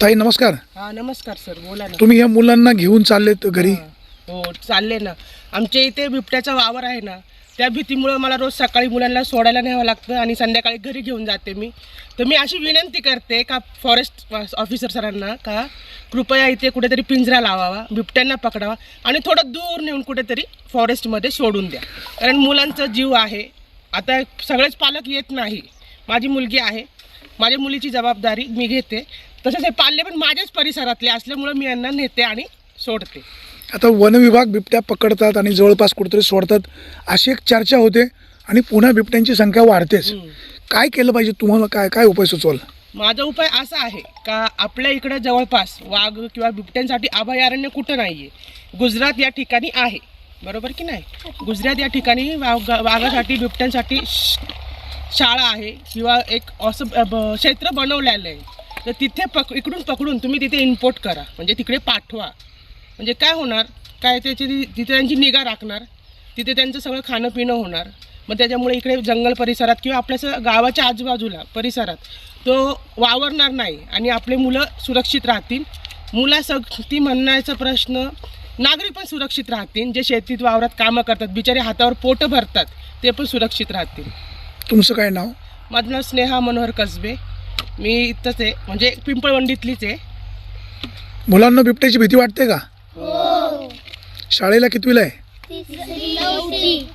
ताई नमस्कार. हा नमस्कार सर बोला ना. तुम्ही या मुलांना घेऊन चाललेत घरी? हा. हो चालले ना. आमच्या इथे बिबट्याचा वावर आहे ना त्या भीतीमुळं मला रोज सकाळी मुलांना सोडायला न्यावं लागतं आणि संध्याकाळी घरी घेऊन जाते मी. तर मी अशी विनंती करते का फॉरेस्ट ऑफिसर सरांना का कृपया इथे कुठेतरी पिंजरा लावावा बिबट्यांना पकडावा आणि थोडं दूर नेऊन कुठेतरी फॉरेस्टमध्ये सोडून द्या. कारण मुलांचा जीव आहे. आता सगळेच पालक येत नाही. माझी मुलगी आहे. माझ्या मुलीची जबाबदारी मी घेते. तसेच हे पाल्ले पण माझ्याच परिसरातले असल्यामुळं मी यांना नेते आणि सोडते. आता वन विभाग बिबट्या पकडतात आणि जवळपास कुठेतरी सोडतात अशी एक चर्चा होते आणि पुन्हा बिबट्यांची संख्या वाढतेच. काय केलं पाहिजे? तुम्हाला काय काय उपाय सुचवाल? माझा उपाय असा आहे का आपल्या इकडे जवळपास वाघ किंवा बिबट्यांसाठी अभयारण्य कुठं नाही आहे गुजरात या ठिकाणी आहे. बरोबर की नाही? गुजरात या ठिकाणी वाघ वाघासाठी बिबट्यांसाठी शाळा आहे किंवा एक असं क्षेत्र बनवलेलं आहे. तर तिथे पक इकडून पकडून तुम्ही तिथे इम्पोर्ट करा. म्हणजे तिकडे पाठवा. म्हणजे काय होणार? काय त्याची तिथे त्यांची निगा राखणार. तिथे त्यांचं सगळं खाणं पिणं होणार. मग त्याच्यामुळे इकडे जंगल परिसरात किंवा आपल्या स- गावाच्या आजूबाजूला परिसरात तो वावरणार नाही आणि आपले मुलं सुरक्षित राहतील. मुला सग ती म्हणण्याचा प्रश्न नागरिक पण सुरक्षित राहतील. जे शेतीत वावरात कामं करतात बिचारे हातावर पोटं भरतात ते पण सुरक्षित राहतील. तुमचं काय नाव? माझं नाव स्नेहा मनोहर कसबे. मी इथंच आहे. म्हणजे पिंपळवंडीतलीच आहे. मुलांना बिबट्याची भीती वाटते का? शाळेला कितवीला आहे?